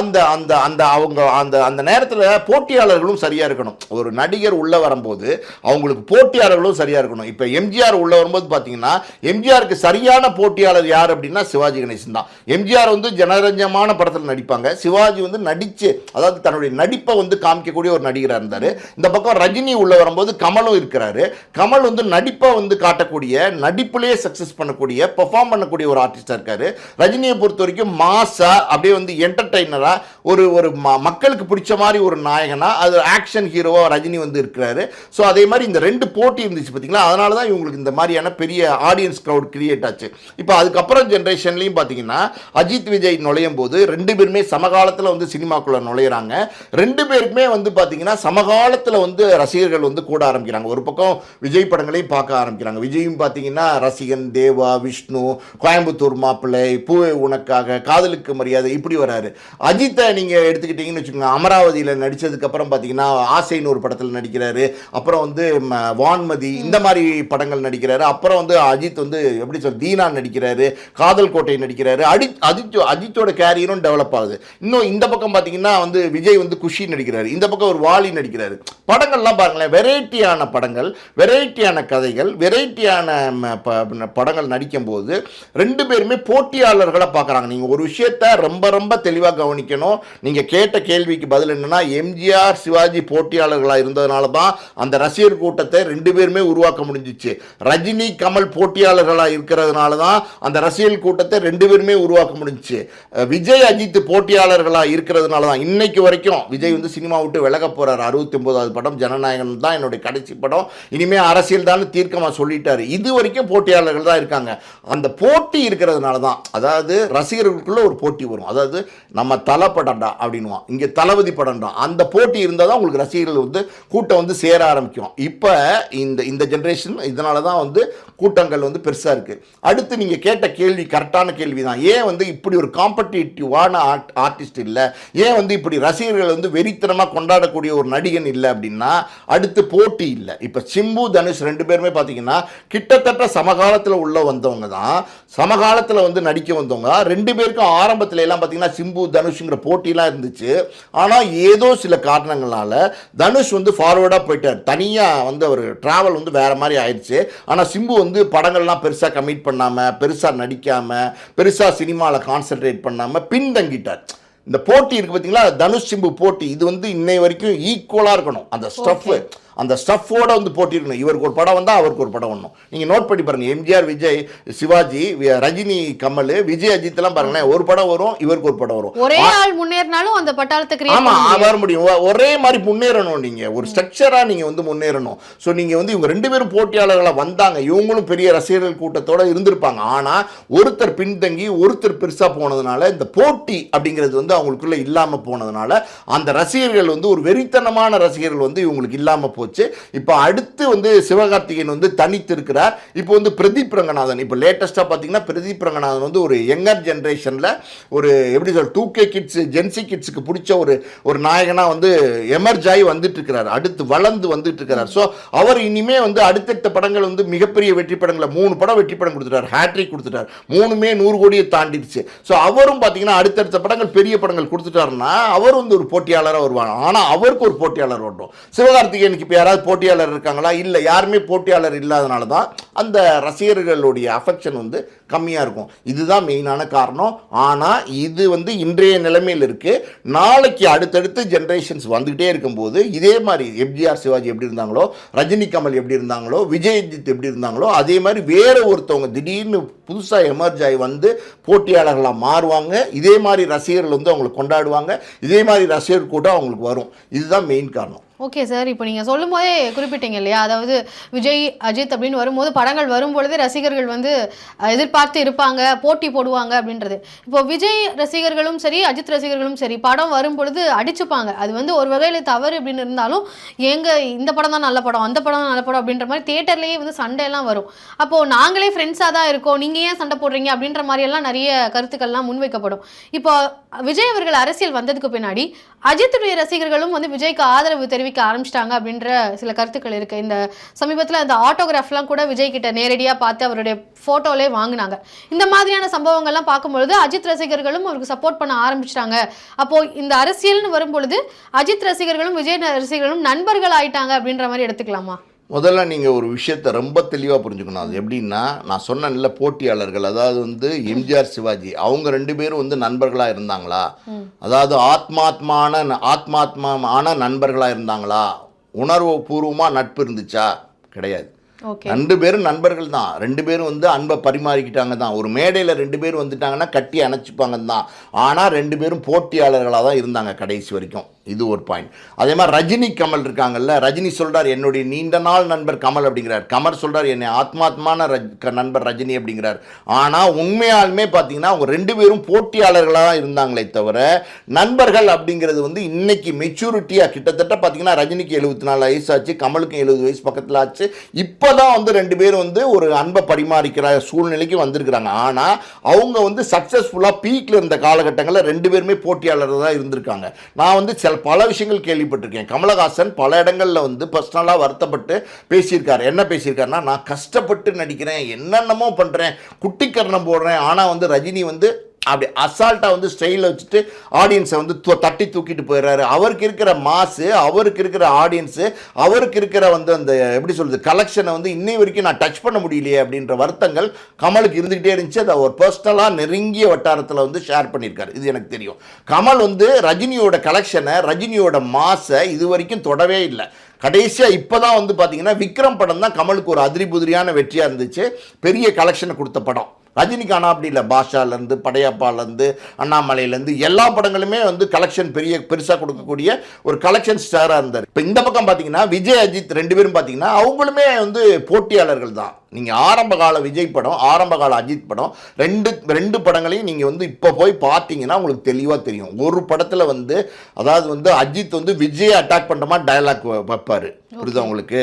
அந்த அந்த அந்த அவங்க அந்த அந்த நேரத்தில் போட்டியாளர்களும் சரியாக இருக்கணும். ஒரு நடிகர் உள்ளே வரும்போது அவங்களுக்கு போட்டியாளர்களும் சரியாக இருக்கணும். இப்போ எம்ஜிஆர் உள்ளே வரும்போது பார்த்தீங்கன்னா எம்ஜிஆருக்கு சரியான போட்டியாளர் யார் அப்படின்னா சிவாஜி கணேசன் தான். எம்ஜிஆர் வந்து ஜனரஞ்சமான படத்தில் நடிப்பாங்க. சிவாஜி வந்து நடிச்சு அதாவது தன்னுடைய நடிப்பை வந்து காமிக்கக்கூடிய ஒரு நடிகராக இருந்தார். இந்த பக்கம் ரஜினி உள்ள வரும்போது கமலும் இருக்கிறாரு. கமல் வந்து நடிப்பை வந்து காட்டக்கூடிய நடிப்புலேயே சக்ஸஸ் பண்ணக்கூடிய பெர்ஃபார்ம் பண்ணக்கூடிய ஒரு ஆர்டிஸ்டாக இருக்கார். ரஜினியை பொறுத்த வரைக்கும் மாசா அப்படியே வந்து என்டர்டைனராக ஒரு ஒரு ம- மக்களுக்கு பிடிச்ச மாதிரி ஒரு நாயகனா அது ஆக்ஷன் ஹீரோவாக ரஜினி வந்து இருக்கிறாரு. ஸோ அதே மாதிரி இந்த ரெண்டு போட்டி இருந்துச்சு பார்த்தீங்களா அதனால தான் இவங்களுக்கு இந்த மாதிரியான பெரிய ஆடியன்ஸ் க்ரௌட் கிரியேட் ஆச்சு. இப்போ அதுக்கப்புறம் ஜென்ரேஷன்லையும் பார்த்தீங்கன்னா அஜித் விஜய் நுழையும் போது ரெண்டு பேருமே சமகாலத்தில் வந்து சினிமாக்குள்ளே நுழையிறாங்க. ரெண்டு பேருக்குமே வந்து பார்த்தீங்கன்னா சமகாலத்தில் வந்து ரசிகர்கள் வந்து கூட ஆரம்பிக்கிறாங்க. ஒரு பக்கம் விஜய் படங்களையும் பார்க்க ஆரம்பிக்கிறாங்க. விஜயும் பார்த்தீங்கன்னா ரசிகன் தேவா விஷ்ணு கோயம்புத்தூர் மாப்பிள்ளை பூவே உனக்காக காதலுக்கு மரியாதை இப்படி வராரு. அஜித்தை நீங்கள் எடுத்துக்கிட்டீங்கன்னு வச்சுக்கோங்க அமராவதியில் நடித்ததுக்கப்புறம் பார்த்தீங்கன்னா ஆசைன்னு ஒரு படத்தில் நடிக்கிறாரு. அப்புறம் வந்து வான்மதி இந்த மாதிரி படங்கள் நடிக்கிறாரு. அப்புறம் வந்து அஜித் வந்து எப்படி சொல் தீனா நடிக்கிறாரு காதல் கோட்டை நடிக்கிறாரு. அடி அஜித் அஜித்தோட கேரியரும் டெவலப் ஆகுது. இன்னும் இந்த பக்கம் பார்த்தீங்கன்னா வந்து விஜய் வந்து குஷி நடிக்கிறாரு. இந்த பக்கம் ஒரு வாலி நடிக்கிறாரு. படங்கள்லாம் பாருங்களேன். வெரைட்டியான படங்கள் வெரைட்டியான கதைகள் வெரைட்டியான படங்கள் நடிக்கும்போது ரெண்டு பேருமே போட்டியாளர்களை பார்க்குறாங்க. நீங்கள் ஒரு விஷயத்த ரொம்ப ரொம்ப தெளிவாக கவனிக்கணும். நீங்கள் கேட்ட கேள்விக்கு பதில் என்னன்னா எம்ஜிஆர் சிவாஜி போட்டியாளர்களாக இருந்ததுனால தான் அந்த ரசிகர் கூட்டத்தை ரெண்டு பேருமே உருவாக்க முடிஞ்சிச்சு. ரஜினி கமல் போட்டியாளர்களாக இருக்கிறதுனால தான் அந்த ரசிகர் கூட்டத்தை ரெண்டு பேருமே உருவாக்க முடிஞ்சிச்சு. விஜய் அஜித் போட்டியாளர்களாக இருக்கிறதுனால தான் இன்னைக்கு வரைக்கும் விஜய் வந்து சினிமா விட்டு விலக போகிறார் அறுபத்தி ஒன்பதாவது படம் ஜனநாயகன் தான் என்னுடைய கடைசி படம். இனிமேல் அரசியல் தான் தீர்க்கமாக சொல்லிட்டாரு. இது வரைக்கும் போட்டியாளர்கள் தான் இருக்காங்க. அந்த போட்டி இருக்கிறதுனால தான் அதாவது ரசிகர்களுக்குள்ள ஒரு போட்டி வரும். அதாவது நம்ம தலை படம்டா அப்படின்வான் இங்கே தளபதி படம்டா. அந்த போட்டி இருந்தால் தான் உங்களுக்கு ரசிகர்கள் வந்து கூட்டம் வந்து சேர ஆரம்பிக்கும். இப்போ இந்த இந்த ஜென்ரேஷன் இதனால தான் வந்து கூட்டங்கள் வந்து பெருசாக இருக்குது அடுத்து நீங்கள் கேட்ட கேள்வி கரெக்டான கேள்வி தான் ஏன் வந்து இப்படி ஒரு காம்படிட்டிவான ஆர்ட் ஆர்டிஸ்ட் இல்லை. ஏன் வந்து இப்படி ரசிகர்கள் வந்து வெறித்தனமாக கொண்டாடக்கூடிய ஒரு நடிகன் இல்லை அப்படின்னா அடுத்து போட்டி இல்லை. இப்போ சிம்பு தனுஷ் ரெண்டு பேருமே பார்த்தீங்கன்னா கிட்டத்தட்ட சமகாலத்தில் உள்ள வந்தவங்க தான். சமகாலத்தில் வந்து நடிக்க வந்தவங்க ரெண்டு பேருக்கும் ஆரம்பத்தில் எல்லாம் பார்த்தீங்கன்னா சிம்பு தனுஷுங்கிற போட்டிலாம் இருந்துச்சு. ஆனால் ஏதோ சில காரணங்களால் தனுஷ் வந்து ஃபார்வர்டாக போயிட்டார். தனியாக வந்து அவர் ட்ராவல் வந்து வேறு மாதிரி ஆயிடுச்சு ஆனால் சிம்பு வந்து படங்கள்லாம் பெருசாக கமிட் பண்ணாமல் பெருசாக நடிக்காமல் பெருசாக சினிமாவில் கான்சென்ட்ரேட் பண்ணாமல் பின்தங்கிட்டார் இந்த போட்டி இருக்கு பார்த்தீங்களா தனுஷ் சிம்பு போட்டி. இது வந்து இன்னை வரைக்கும் ஈக்குவலாக இருக்கணும். அந்த ஸ்டஃப் அந்த ஸ்டஃப்போட வந்து போட்டி இருக்கணும் இவருக்கு ஒரு படம் வந்தால் அவருக்கு ஒரு படம் வரணும். நீங்கள் நோட் பண்ணி பாருங்க. எம்ஜிஆர் விஜய் சிவாஜி ரஜினி கமல் விஜய் அஜித் எல்லாம் பாருங்களேன். ஒரு படம் வரும் இவருக்கு ஒரு படம் வரும். ஒரே ஆள் முன்னேறினாலும் அந்த பட்டாளத்தை கிரியேட் ஆமா பண்ண முடியாது. வர முடியும். ஒரே மாதிரி முன்னேறணும் நீங்க. ஒரு ஸ்ட்ரக்சரா நீங்க வந்து முன்னேறணும். ஸோ நீங்க வந்து இவங்க ரெண்டு பேரும் போட்டியாளர்களா வந்தாங்க. இவங்களும் பெரிய ரசிகர்கள் கூட்டத்தோட இருந்திருப்பாங்க. ஆனா ஒருத்தர் பின்தங்கி ஒருத்தர் பெருசா போனதுனால இந்த போட்டி அப்படிங்கிறது வந்து அவங்களுக்குள்ள இல்லாம போனதுனால அந்த ரசிகர்கள் வந்து ஒரு வெறித்தனமான ரசிகர்கள் வந்து இவங்களுக்கு இல்லாம போச்சு. இப்போ அடுத்து வந்து சிவகார்த்திகேயன் வந்து தனித்து இருக்கிறார் இப்போ வந்து பிரதீப் ரங்கநாதன் இப்போ லேட்டஸ்ட்டாக பார்த்தீங்கன்னா பிரதீப் ரங்கநாதன் வந்து ஒரு யங்கர் ஜென்ரேஷனில் ஒரு எப்படி சொல் டூ கே கிட்ஸ் ஜென்சி கிட்ஸுக்கு பிடிச்ச ஒரு ஒரு நாயகனாக வந்து எமர்ஜ் ஆகி வந்துட்டு இருக்கிறார் அடுத்து வளர்ந்து வந்துட்டு இருக்கிறார் ஸோ அவர் இனிமே வந்து அடுத்தடுத்த படங்கள் வந்து மிகப்பெரிய வெற்றி படங்களை மூணு படம் வெற்றி படம் கொடுத்துட்டார். ஹேட்ரிக் கொடுத்துட்டார். மூணுமே நூறு கோடியை தாண்டிடுச்சு. ஸோ அவரும் பார்த்தீங்கன்னா அடுத்தடுத்த படங்கள் பெரிய படங்கள் கொடுத்துட்டாருன்னா அவர் வந்து ஒரு போட்டியாளராக வருவாங்க. ஆனால் அவருக்கு ஒரு போட்டியாளர் வரணும் சிவகார்த்திகேயனுக்கு இப்போ யாராவது போட்டியாளர் இருக்காங்களா? இல்லை யாருமே போட்டியாளர் இல்லாதனால தான் அந்த ரசிகர்களுடைய அஃபெக்ஷன் வந்து கம்மியாக இருக்கும். இதுதான் மெயினான காரணம். ஆனால் இது வந்து இன்றைய நிலைமையில் இருக்குது நாளைக்கு அடுத்தடுத்து ஜென்ரேஷன்ஸ் வந்துகிட்டே இருக்கும்போது இதே மாதிரி எம்ஜிஆர் சிவாஜி எப்படி இருந்தாங்களோ ரஜினி கமல் எப்படி இருந்தாங்களோ விஜயஜித் எப்படி இருந்தாங்களோ அதே மாதிரி வேறு ஒருத்தவங்க திடீர்னு புதுசாக எமர்ஜ் ஆகி வந்து போட்டியாளர்களாக மாறுவாங்க. இதே மாதிரி ரசிகர்கள் வந்து அவங்களுக்கு கொண்டாடுவாங்க. இதே மாதிரி ரசிகர் கூட்டம் அவங்களுக்கு வரும். இதுதான் மெயின் காரணம். ஓகே சார் இப்போ நீங்கள் சொல்லும் போதே குறிப்பிட்டீங்க இல்லையா? அதாவது விஜய் அஜித் அப்படின்னு வரும்போது படங்கள் வரும்பொழுது ரசிகர்கள் வந்து எதிர்பார்த்து இருப்பாங்க போட்டி போடுவாங்க அப்படின்றது. இப்போ விஜய் ரசிகர்களும் சரி அஜித் ரசிகர்களும் சரி படம் வரும் பொழுது அடிச்சுப்பாங்க. அது வந்து ஒரு வகையில் தவறு அப்படின்னு இருந்தாலும் எங்கள் இந்த படம் தான் நல்ல படம் அந்த படம் தான் நல்ல படம் அப்படின்ற மாதிரி தியேட்டர்லேயே வந்து சண்டையெல்லாம் வரும். அப்போது நாங்களே ஃப்ரெண்ட்ஸாக தான் இருக்கோம். நீங்கள் ஏன் சண்டை போடுறீங்க அப்படின்ற மாதிரியெல்லாம் நிறைய கருத்துக்கள்லாம் முன்வைக்கப்படும். இப்போ விஜய் அவர்கள் அரசியல் வந்ததுக்கு பின்னாடி அஜித்துடைய ரசிகர்களும் வந்து விஜய்க்கு ஆதரவு தெரிவிக்க ஆரம்பிச்சிட்டாங்க அப்படின்ற சில கருத்துக்கள் இருக்கு. இந்த சமீபத்தில் அந்த ஆட்டோகிராஃப்லாம் கூட விஜய் கிட்ட நேரடியாக பார்த்து அவருடைய ஃபோட்டோலே வாங்கினாங்க. இந்த மாதிரியான சம்பவங்கள்லாம் பார்க்கும்பொழுது அஜித் ரசிகர்களும் அவருக்கு சப்போர்ட் பண்ண ஆரம்பிச்சிட்டாங்க. அப்போ இந்த அரசியல்னு வரும்பொழுது அஜித் ரசிகர்களும் விஜய் ரசிகர்களும் நண்பர்கள் ஆயிட்டாங்க அப்படின்ற மாதிரி எடுத்துக்கலாமா? முதல்ல நீங்கள் ஒரு விஷயத்தை ரொம்ப தெளிவாக புரிஞ்சுக்கணும். அது எப்படின்னா நான் சொன்ன நல்ல போட்டியாளர்கள் அதாவது வந்து எம்ஜிஆர் சிவாஜி அவங்க ரெண்டு பேரும் வந்து நண்பர்களாக இருந்தாங்களா? அதாவது ஆத்மாத்மான ஆத்மாத்மான நண்பர்களாக இருந்தாங்களா? உணர்வு பூர்வமாக நட்பு இருந்துச்சா? கிடையாது. ரெண்டு பேரும் நண்பர்கள் தான். ரெண்டு பேரும் வந்து அன்பை பரிமாறிக்கிட்டாங்க தான். ஒரு மேடையில் ரெண்டு பேர் வந்துட்டாங்கன்னா கட்டி அணைச்சிப்பாங்க தான். ஆனால் ரெண்டு பேரும் போட்டியாளர்களாக தான் இருந்தாங்க கடைசி வரைக்கும். இது ஒரு பாயிண்ட் அதே மாதிரி ரஜினி கமல் இருக்காங்கல்ல ரஜினி சொல்கிறார் என்னுடைய நீண்ட நாள் நண்பர் கமல் அப்படிங்கிறார். கமல் சொல்கிறார் என்னை ஆத்மாத்மான ரஜ் நண்பர் ரஜினி அப்படிங்கிறார். ஆனால் உண்மையாலுமே பார்த்தீங்கன்னா அவங்க ரெண்டு பேரும் போட்டியாளர்களாக தான் இருந்தாங்களே தவிர நண்பர்கள் அப்படிங்கிறது வந்து இன்னைக்கு மெச்சூரிட்டியாக கிட்டத்தட்ட பார்த்தீங்கன்னா ரஜினிக்கு எழுபத்தி நாலு வயசு ஆச்சு கமலுக்கும் எழுபது வயசு பக்கத்தில் ஆச்சு. இப்போ தான் வந்து ரெண்டு பேரும் வந்து ஒரு அன்பை பரிமாறிக்கிற சூழ்நிலைக்கு வந்திருக்கிறாங்க. ஆனால் அவங்க வந்து சக்ஸஸ்ஃபுல்லாக பீக்கில் இருந்த காலகட்டங்களில் ரெண்டு பேருமே போட்டியாளர் தான் இருந்திருக்காங்க. நான் வந்து சில பல விஷயங்கள் கேள்விப்பட்டிருக்கேன். கமலஹாசன் பல இடங்களில் வந்து பர்சனலாக வருத்தப்பட்டு பேசியிருக்காரு. என்ன பேசியிருக்காருன்னா நான் கஷ்டப்பட்டு நடிக்கிறேன். என்னென்னமோ பண்ணுறேன் குட்டிக்கரணம் போடுறேன். ஆனால் வந்து ரஜினி வந்து அப்படி அசால்ட்டாக வந்து ஸ்டைலில் வச்சுட்டு ஆடியன்ஸை வந்து து- தட்டி தூக்கிட்டு போயிடுறாரு. அவருக்கு இருக்கிற மாசு அவருக்கு இருக்கிற ஆடியன்ஸு அவருக்கு இருக்கிற வந்து அந்த எப்படி சொல்கிறது கலெக்ஷனை வந்து இன்னை வரைக்கும் நான் டச் பண்ண முடியலையே அப்படின்ற வருத்தங்கள் கமலுக்கு இருந்துக்கிட்டே இருந்துச்சு. அதை ஒரு பர்சனலாக நெருங்கிய வட்டாரத்தில் வந்து ஷேர் பண்ணியிருக்காரு. இது எனக்கு தெரியும். கமல் வந்து ரஜினியோட கலெக்ஷனை ரஜினியோட மாசை இது வரைக்கும் தொடவே இல்லை. கடைசியாக இப்போ தான் வந்து பார்த்தீங்கன்னா விக்ரம் படம் தான் கமலுக்கு ஒரு அதிரி புதிரியான வெற்றியாக இருந்துச்சு. பெரிய கலெக்ஷனை கொடுத்த படம். ரஜினிக்கு ஆனால் அப்படி இல்லை. பாஷாலேருந்து படையப்பாலேருந்து அண்ணாமலையிலேருந்து எல்லா படங்களுமே வந்து கலெக்ஷன் பெரிய பெருசாக கொடுக்கக்கூடிய ஒரு கலெக்ஷன் ஸ்டாராக இருந்தார். இப்போ இந்த பக்கம் பார்த்தீங்கன்னா விஜய் அஜித் ரெண்டு பேரும் பார்த்தீங்கன்னா அவங்களுமே வந்து போட்டியாளர்கள் தான். நீங்கள் ஆரம்ப கால விஜய் படம் ஆரம்ப கால அஜித் படம் ரெண்டு ரெண்டு படங்களையும் நீங்கள் வந்து இப்போ போய் பார்த்தீங்கன்னா உங்களுக்கு தெளிவாக தெரியும். ஒரு படத்தில் வந்து அதாவது வந்து அஜித் வந்து விஜய் அட்டாக் பண்ணுற மாதிரி டயலாக் வைப்பார். புரியுதா உங்களுக்கு?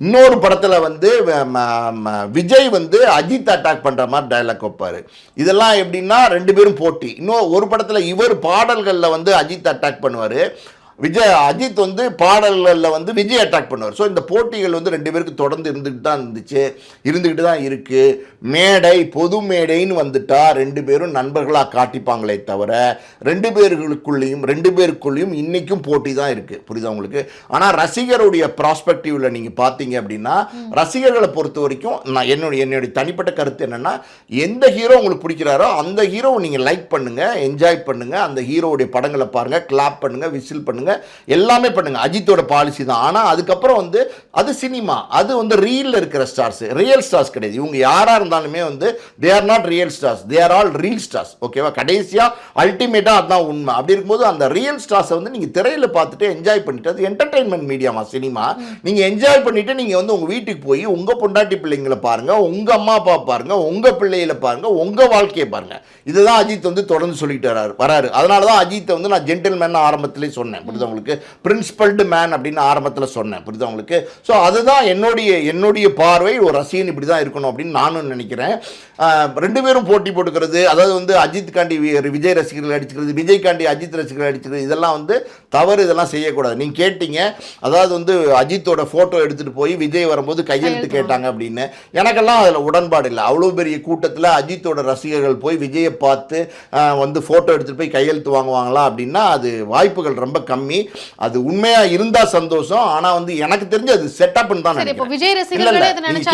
இன்னொரு படத்தில் வந்து ம- ம- விஜய் வந்து அஜித் அட்டாக் பண்ணுற மாதிரி டைலாக் வைப்பார். இதெல்லாம் எப்படின்னா ரெண்டு பேரும் போட்டி. இன்னும் ஒரு படத்தில் இவர் பாடல்களில் வந்து அஜித் அட்டாக் பண்ணுவார். விஜய் அஜித் வந்து பாடல்களில் வந்து விஜய் அட்டாக் பண்ணுவார். ஸோ இந்த போட்டிகள் வந்து ரெண்டு பேருக்கு தொடர்ந்து இருந்துக்கிட்டு தான் இருந்துச்சு. இருந்துக்கிட்டு தான் இருக்குது மேடை பொது மேடைன்னு வந்துட்டா ரெண்டு பேரும் நண்பர்களாக காட்டிப்பாங்களே தவிர ரெண்டு பேர்களுக்குள்ளேயும் ரெண்டு பேருக்குள்ளேயும் இன்றைக்கும் போட்டி தான் இருக்குது புரியுதா உங்களுக்கு? ஆனால் ரசிகருடைய ப்ராஸ்பெக்டிவில் நீங்கள் பார்த்தீங்க அப்படின்னா ரசிகர்களை பொறுத்த வரைக்கும் நான் என்னுடைய என்னுடைய தனிப்பட்ட கருத்து என்னென்னா எந்த ஹீரோ உங்களுக்கு பிடிக்கிறாரோ அந்த ஹீரோவை நீங்கள் லைக் பண்ணுங்கள் என்ஜாய் பண்ணுங்கள் அந்த ஹீரோவுடைய படங்களை பாருங்கள் கிளாப் பண்ணுங்கள் விசில் பண்ணுங்கள் எல்லாமே பண்ணுங்கள் அஜித்தோட பாலிசி தான். ஆனால் அதுக்கப்புறம் வந்து அது சினிமா அது வந்து ரீலில் இருக்கிற ஸ்டார்ஸ் ரியல் ஸ்டார்ஸ் கிடையாது. இவங்க யாராக இருந்தாலும் வந்து they are not real stars they are all reel stars ஓகேவா கடைசியாக அல்டிமேட்டாக அதுதான் உண்மை. அப்படி இருக்கும்போது அந்த ரியல் ஸ்டார்ஸை வந்து நீங்கள் திரையில் பார்த்துட்டு என்ஜாய் பண்ணிட்டு அது என்டர்டைன்மெண்ட் மீடியாமா சினிமா நீங்கள் என்ஜாய் பண்ணிட்டு நீங்கள் வந்து உங்கள் வீட்டுக்கு போய் உங்கள் பொண்டாட்டி பிள்ளைங்களை பாருங்கள் உங்கள் அம்மா அப்பா பாருங்கள் உங்கள் பிள்ளைகளை பாருங்கள் உங்கள் வாழ்க்கையை பாருங்கள் இதுதான் அஜித் வந்து தொடர்ந்து சொல்லிட்டு வராரு வராரு. அதனால தான் அஜித்தை வந்து நான் ஜென்டில்மேன் ஆரம்பத்திலே சொன்னேன். புரியுதா உங்களுக்கு? பிரின்சிபல்டு மேன் அப்படின்னு ஆரம்பத்தில் சொன்னேன். புரியுதா உங்களுக்கு? ஸோ அதுதான் என்னுடைய என்னுடைய பார்வை. ஒரு ரசிகன் இப்படி தான் இருக்கணும் அப்படின்னு நானும் நினைக்கிறேன். ஆஹ் ரெண்டு பேரும் போட்டி போட்டுக்கிறது அதாவது வந்து அஜித் காண்டி விஜய் ரசிகர்கள் அடிச்சுக்கிறது விஜய் காண்டி அஜித் ரசிகர்கள் அடிச்சுக்கிறது இதெல்லாம் வந்து தவறு இதெல்லாம் செய்யக்கூடாது. நீங்கள் கேட்டீங்க அதாவது வந்து அஜித்தோட ஃபோட்டோ எடுத்துகிட்டு போய் விஜய் வரும்போது கையெழுத்து கேட்டாங்க அப்படின்னு. எனக்கெல்லாம் அதில் உடன்பாடு இல்லை. அவ்வளோ பெரிய கூட்டத்தில் அஜித்தோட ரசிகர்கள் போய் விஜயை பார்த்து வந்து ஃபோட்டோ எடுத்துகிட்டு போய் கையெழுத்து வாங்குவாங்களா அப்படின்னா அது வாய்ப்புகள் ரொம்ப கம்மி. அது உண்மையாக இருந்தால் சந்தோஷம். ஆனால் வந்து எனக்கு தெரிஞ்சு அது செட்டப்னு தான் நினைக்கிறேன். இல்ல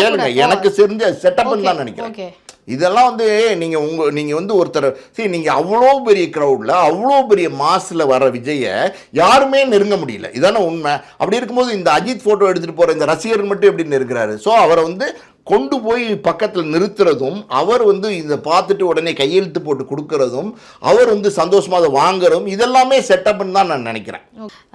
கேளுங்க. எனக்கு தெரிஞ்சு அது செட்டப்னு ஓகே நினைக்கிறேன். இதெல்லாம் வந்து நீங்க உங்க நீங்க வந்து ஒருத்தர் சரி நீங்க அவ்வளோ பெரிய க்ரௌட்ல அவ்வளோ பெரிய மாஸ்ல வர விஜயை யாருமே நெருங்க முடியல. இதானே உண்மை. அப்படி இருக்கும்போது இந்த அஜித் போட்டோ எடுத்துட்டு போற இந்த ரசிகர் மட்டும் எப்படி நெருக்கிறாரு ஸோ அவரை வந்து கொண்டு போய் பக்கத்தில் நிறுத்துறதும் அவர் வந்து இதை பார்த்துட்டு உடனே கையெழுத்து போட்டு கொடுக்கறதும் அவர் வந்து சந்தோஷமாக அதை வாங்குறதும் இதெல்லாமே செட்டப்னு தான் நான் நினைக்கிறேன்.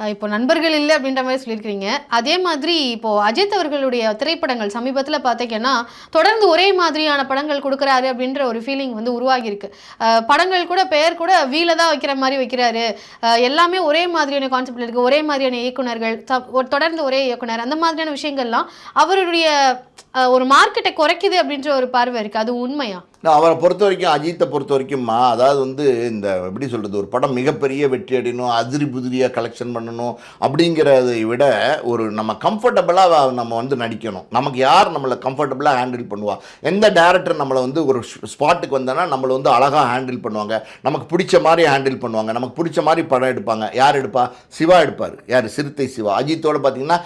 இப்போ நண்பர்கள் இல்லை அப்படின்ற மாதிரி சொல்லியிருக்கிறீங்க. அதே மாதிரி இப்போ அஜித் அவர்களுடைய திரைப்படங்கள் சமீபத்தில் பார்த்தீங்கன்னா தொடர்ந்து ஒரே மாதிரியான படங்கள் கொடுக்குறாரு அப்படின்ற ஒரு ஃபீலிங் வந்து உருவாகியிருக்கு. படங்கள் கூட பெயர் கூட வீல தான் வைக்கிற மாதிரி வைக்கிறாரு. எல்லாமே ஒரே மாதிரியான கான்செப்ட் இருக்குது ஒரே மாதிரியான இயக்குநர்கள் த- தொடர்ந்து ஒரே இயக்குனர் அந்த மாதிரியான விஷயங்கள்லாம் அவருடைய ஒரு மார்க்கெட்டை குறைக்குது அப்படின்ற ஒரு பார்வை இருக்குது அது உண்மையா? நான் அவரை பொறுத்த வரைக்கும் அஜித்தை பொறுத்த வரைக்கும்மா அதாவது வந்து இந்த எப்படி சொல்கிறது ஒரு படம் மிகப்பெரிய வெற்றி அடையணும் அதிரி புதிரியாக கலெக்ஷன் பண்ணணும் அப்படிங்கிறதை விட ஒரு நம்ம கம்ஃபர்டபுளாக நம்ம வந்து நடிக்கணும். நமக்கு யார் நம்மளை கம்ஃபர்டபுளாக ஹேண்டில் பண்ணுவா? எந்த டேரக்டர் நம்மளை வந்து ஒரு ஸ்பாட்டுக்கு வந்தோன்னா நம்மளை வந்து அழகாக ஹேண்டில் பண்ணுவாங்க. நமக்கு பிடிச்ச மாதிரி ஹேண்டில் பண்ணுவாங்க. நமக்கு பிடிச்ச மாதிரி படம் எடுப்பாங்க. யார் எடுப்பா? சிவா எடுப்பார். யார்? சிறுத்தை சிவா. அஜித்தோடு பார்த்தீங்கன்னா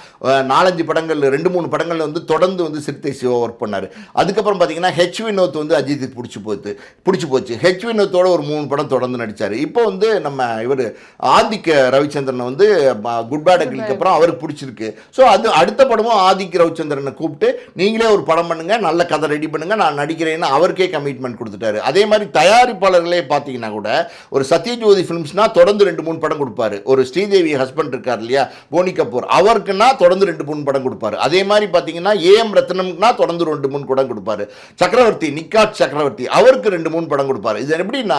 நாலஞ்சு படங்கள் ரெண்டு மூணு படங்கள் வந்து தொடர்ந்து வந்து சிறுத்தை சிவா ஒர்க் பண்ணார். அதுக்கப்புறம் பார்த்தீங்கன்னா ஹெச் வினோத் வந்து அஜித் இது பிடிச்சி போச்சு பிடிச்சி போச்சு. ஹெச் வினோத்தோட ஒரு மூணு படம் தொடர்ந்து நடித்தார் இப்போ வந்து நம்ம இவர் ஆதிக்க ரவிச்சந்திரனை வந்து குட் பேட் அகிலுக்கு அப்புறம் அவருக்கு பிடிச்சிருக்கு. ஸோ அது அடுத்த படமும் ஆதிக்க ரவிச்சந்திரனை கூப்பிட்டு நீங்களே ஒரு படம் பண்ணுங்கள் நல்ல கதை ரெடி பண்ணுங்கள் நான் நடிக்கிறேன்னு அவருக்கே கமிட்மெண்ட் கொடுத்துட்டாரு. அதே மாதிரி தயாரிப்பாளர்களே பார்த்தீங்கன்னா கூட ஒரு சத்யஜோதி ஃபிலிம்ஸ்னா தொடர்ந்து ரெண்டு மூணு படம் கொடுப்பாரு. ஒரு ஸ்ரீதேவி ஹஸ்பண்ட் இருக்கார் இல்லையா போனி கபூர் அவருக்குன்னா தொடர்ந்து ரெண்டு மூணு படம் கொடுப்பாரு. அதே மாதிரி பார்த்தீங்கன்னா ஏஎம் ரத்னம்னா தொடர்ந்து ரெண்டு மூணு படம் கொடுப்பாரு. சக்கரவர்த்தி நிக்காட் சக்கரவர்த்தி அவருக்கு ரெண்டு மூணு படம் கொடுப்பாரு. இது எப்படின்னா